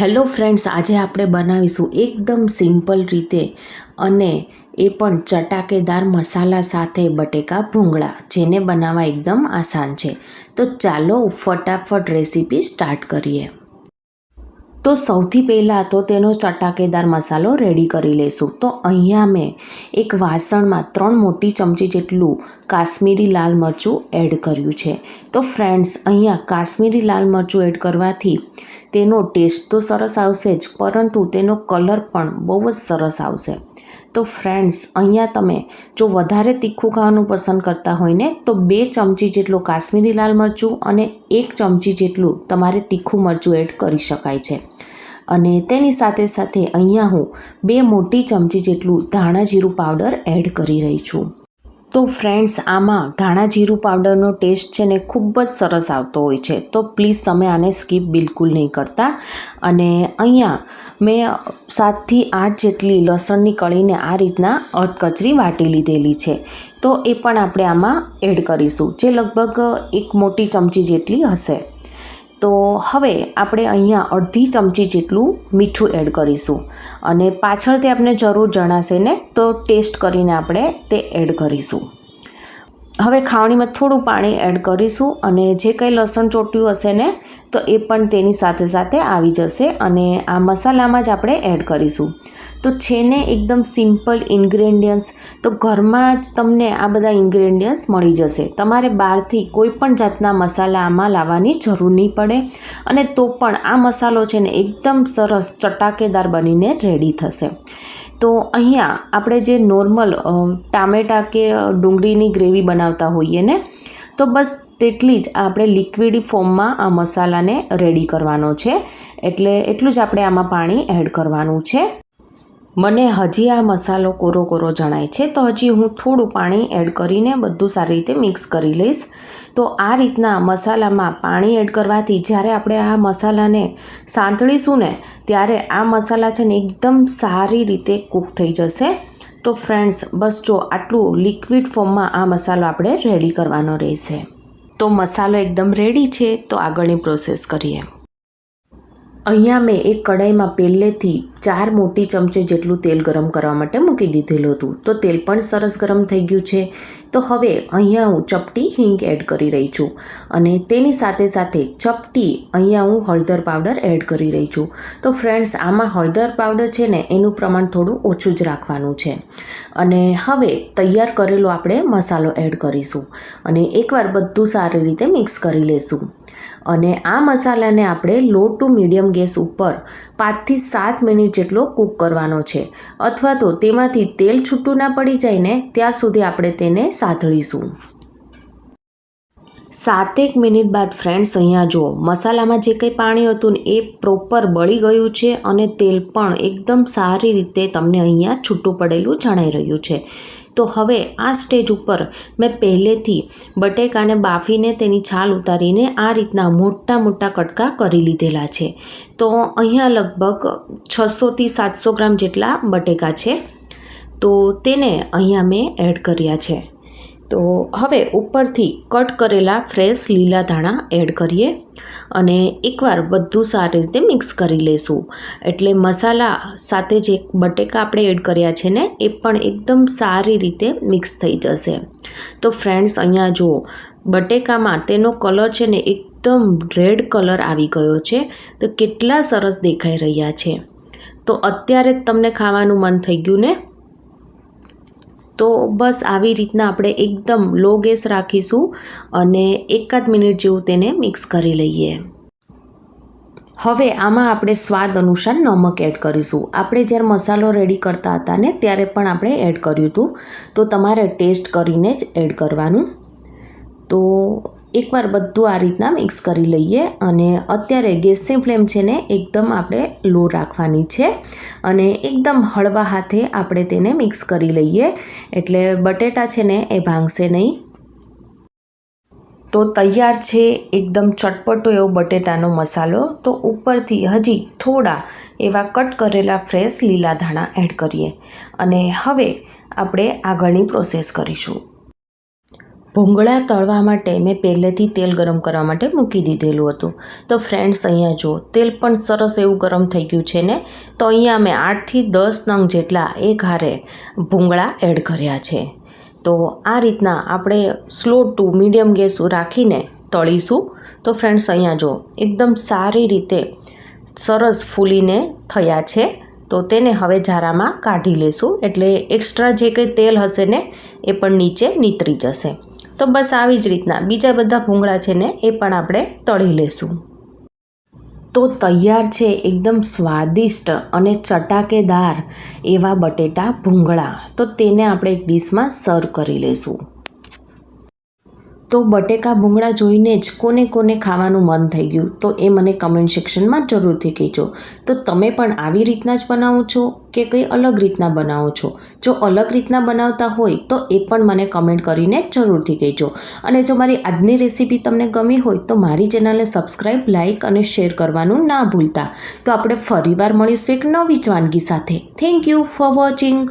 Hello friends, આજે આપણે બનાવીશું એકદમ સિમ્પલ રીતે અને એ પણ ચટાકેદાર મસાલા સાથે બટેકા ભૂંગળા, જેને બનાવવા એકદમ આસાન છે. તો ચાલો ફટાફટ રેસીપી સ્ટાર્ટ કરીએ. તો સૌથી પહેલાં તો તેનો ચટાકેદાર મસાલો રેડી કરી લઈશું તો અહીંયા મેં એક વાસણમાં ત્રણ મોટી ચમચી જેટલું કાશ્મીરી લાલ મરચું એડ કર્યું છે. તો ફ્રેન્ડ્સ, અહીંયા કાશ્મીરી લાલ મરચું એડ કરવાથી તેનો ટેસ્ટ તો સરસ આવશે જ, પરંતુ તેનો કલર પણ બહુ જ સરસ આવશે. તો ફ્રેન્ડ્સ અહીંયા તમે જો વધારે તીખું ખાવાનું પસંદ કરતા હોય ને, તો બે ચમચી જેટલું કાશ્મીરી લાલ મરચું અને એક ચમચી જેટલું તમારે તીખું મરચું એડ કરી શકાય છે. અને તેની સાથે સાથે અહીંયા હું બે મોટી ચમચી જેટલું ધાણા જીરું પાવડર એડ કરી રહી છું. તો ફ્રેન્ડ્સ આમાં ધાણા જીરું પાવડરનો ટેસ્ટ છે ને ખૂબ જ સરસ આવતો હોય છે. તો પ્લીઝ તમે આને સ્કીપ બિલકુલ નહીં કરતા. અને અહીંયા મેં સાતથી આઠ જેટલી લસણની કળીને આ રીતના અધકચરી વાટી લીધેલી છે. તો એ પણ આપણે આમાં એડ કરીશું, જે લગભગ એક મોટી ચમચી જેટલી હશે. તો હવે આપણે અહીંયા અડધી ચમચી જેટલું મીઠું એડ કરીશું. અને પાછળથી આપણે જરૂર જણાશે ને, તો ટેસ્ટ કરીને આપણે તે એડ કરીશું. હવે ખાવણીમાં થોડું પાણી એડ કરીશું અને જે કંઈ લસણ ચોટ્યું હશે ને, તો એ પણ તેની સાથે સાથે આવી જશે અને આ મસાલામાં જ આપણે એડ કરીશું. તો છે ને એકદમ સિમ્પલ ઇન્ગ્રેડિયન્ટ્સ. તો ઘરમાં જ તમને આ બધા ઇન્ગ્રેડિયન્ટ્સ મળી જશે. તમારે બહારથી કોઈ પણ જાતના મસાલા આમાં લાવવાની જરૂર નહીં પડે અને તો પણ આ મસાલો છે ને એકદમ સરસ ચટાકેદાર બનીને રેડી થશે. તો અહીંયા આપણે જે નોર્મલ ટામેટાં કે ડુંગળીની ગ્રેવી બનાવતા હોઈએ ને, તો બસ તેટલી જ આપણે લિક્વિડ ફોર્મમાં આ મસાલાને રેડી કરવાનો છે. એટલે એટલું જ આપણે આમાં પાણી એડ કરવાનું છે. મને હજી આ મસાલો કોરો કોરો જણાય છે, તો હજી હું થોડું પાણી એડ કરીને બધું સારી રીતે મિક્સ કરી લઈશ. તો આ રીતના મસાલામાં પાણી એડ કરવાથી જ્યારે આપણે આ મસાલાને સાંતળીશું ને, ત્યારે આ મસાલા છે ને એકદમ સારી રીતે કૂક થઈ જશે. તો ફ્રેન્ડ્સ, બસ જો આટલું લિક્વિડ ફોર્મમાં આ મસાલો આપણે રેડી કરવાનો રહેશે. તો મસાલો એકદમ રેડી છે, તો આગળની પ્રોસેસ કરીએ. અહીંયા મેં એક કઢાઈમાં પહેલેથી ચાર મોટી ચમચે જેટલું તેલ ગરમ કરવા માટે મૂકી દીધેલું હતું. તો તેલ પણ સરસ ગરમ થઈ ગયું છે. તો હવે અહીંયા હું ચપટી હિંગ એડ કરી રહી છું અને તેની સાથે સાથે ચપટી અહીંયા હું હળદર પાવડર એડ કરી રહી છું. તો ફ્રેન્ડ્સ, આમાં હળદર પાવડર છે ને, એનું પ્રમાણ થોડું ઓછું જ રાખવાનું છે. અને હવે તૈયાર કરેલો આપણે મસાલો એડ કરીશું અને એકવાર બધું સારી રીતે મિક્સ કરી લઈશું અને આ મસાલાને આપણે લો ટુ મીડિયમ ગેસ ઉપર પાંચથી સાત મિનિટ જેટલો કૂક કરવાનો છે. અથવા તો તેમાંથી તેલ છૂટું ના પડી જાય ને, ત્યાં સુધી આપણે તેને સાંથળીશું સાતેક મિનિટ બાદ ફ્રેન્ડ્સ અહીંયા જુઓ, મસાલામાં જે કંઈ પાણી હતું ને, એ પ્રોપર બળી ગયું છે અને તેલ પણ એકદમ સારી રીતે તમને અહીંયા છૂટું પડેલું જણાઈ રહ્યું છે. તો હવે આ સ્ટેજ ઉપર મેં પહેલેથી બટેકાને બાફીને તેની છાલ ઉતારીને આ રીતના મોટા મોટા કટકા કરી લીધેલા છે. તો અહીંયા લગભગ છસોથી સાતસો ગ્રામ જેટલા બટેકા છે. તો તેને અહીંયા મેં એડ કર્યા છે. તો હવે ઉપરથી કટ કરેલા ફ્રેશ લીલા ધાણા એડ કરીએ અને એકવાર બધું સારી રીતે મિક્સ કરી લઈશું એટલે મસાલા સાથે જે બટેકા આપણે એડ કર્યા છે ને, એ પણ એકદમ સારી રીતે મિક્સ થઈ જશે. તો ફ્રેન્ડ્સ, અહીંયા જુઓ, બટેકામાં તેનો કલર છે ને એકદમ રેડ કલર આવી ગયો છે. તો કેટલા સરસ દેખાઈ રહ્યા છે. તો અત્યારે જ તમને ખાવાનું મન થઈ ગયું ને? તો બસ આવી રીતના આપણે એકદમ લો ગેસ રાખીશું અને એકાદ મિનિટ જેવું તેને મિક્સ કરી લઈએ. હવે આમાં આપણે સ્વાદ અનુસાર નમક એડ કરીશું. આપણે જ્યારે મસાલો રેડી કરતા હતા ને ત્યારે પણ આપણે એડ કર્યું હતું. તો તમારે ટેસ્ટ કરીને જ એડ કરવાનું. તો એકવાર બધું આ રીતના મિક્સ કરી લઈએ અને અત્યારે ગેસની ફ્લેમ છે ને એકદમ આપણે લો રાખવાની છે અને એકદમ હળવા હાથે આપણે તેને મિક્સ કરી લઈએ. એટલે બટેટા છે ને એ ભાંગશે નહીં. તો તૈયાર છે એકદમ ચટપટો એવો બટેટાનો મસાલો. તો ઉપરથી હજી થોડા એવા કટ કરેલા ફ્રેશ લીલા ધાણા એડ કરીએ. અને હવે આપણે આગળની પ્રોસેસ કરીશું. ભૂંગળા તળવા માટે મેં પહેલેથી તેલ ગરમ કરવા માટે મૂકી દીધેલું હતું. તો ફ્રેન્ડ્સ અહીંયા જુઓ, તેલ પણ સરસ એવું ગરમ થઈ ગયું છે ને? તો અહીંયા મેં આઠથી દસ નંગ જેટલા એક હારે ભૂંગળા એડ કર્યા છે. તો આ રીતના આપણે સ્લો ટુ મીડિયમ ગેસ રાખીને તળીશું. તો ફ્રેન્ડ્સ અહીંયા જુઓ, એકદમ સારી રીતે સરસ ફૂલીને થયા છે. તો તેને હવે જારામાં કાઢી લેશું. એટલે એક્સ્ટ્રા જે કંઈ તેલ હશે ને, એ પણ નીચે નીતરી જશે. તો બસ આવી જ રીતના બીજા બધા ભૂંગળા છે ને એ પણ આપણે તળી લેશું. તો તૈયાર છે એકદમ સ્વાદિષ્ટ અને ચટાકેદાર એવા બટેટા ભૂંગળા. તો તેને આપણે એક ડીશમાં સર્વ કરી લઈશું તો બટેકા, ભૂંગળા જોઈને જ કોને કોને ખાવાનું મન થઈ ગયું. તો એ મને કમેન્ટ સેક્શનમાં જરૂરથી કહેજો. તો તમે પણ આવી રીતના જ બનાવો છો કે કંઈ અલગ રીતના બનાવો છો? જો અલગ રીતના બનાવતા હોય તો એ પણ મને કમેન્ટ કરીને જરૂરથી કહેજો. અને જો મારી આજની રેસીપી તમને ગમી હોય તો મારી ચેનલને સબસ્ક્રાઈબ લાઇક અને શેર કરવાનું ના ભૂલતા. તો આપણે ફરીવાર મળીશું એક નવી જ વાનગી સાથે. Thank you for watching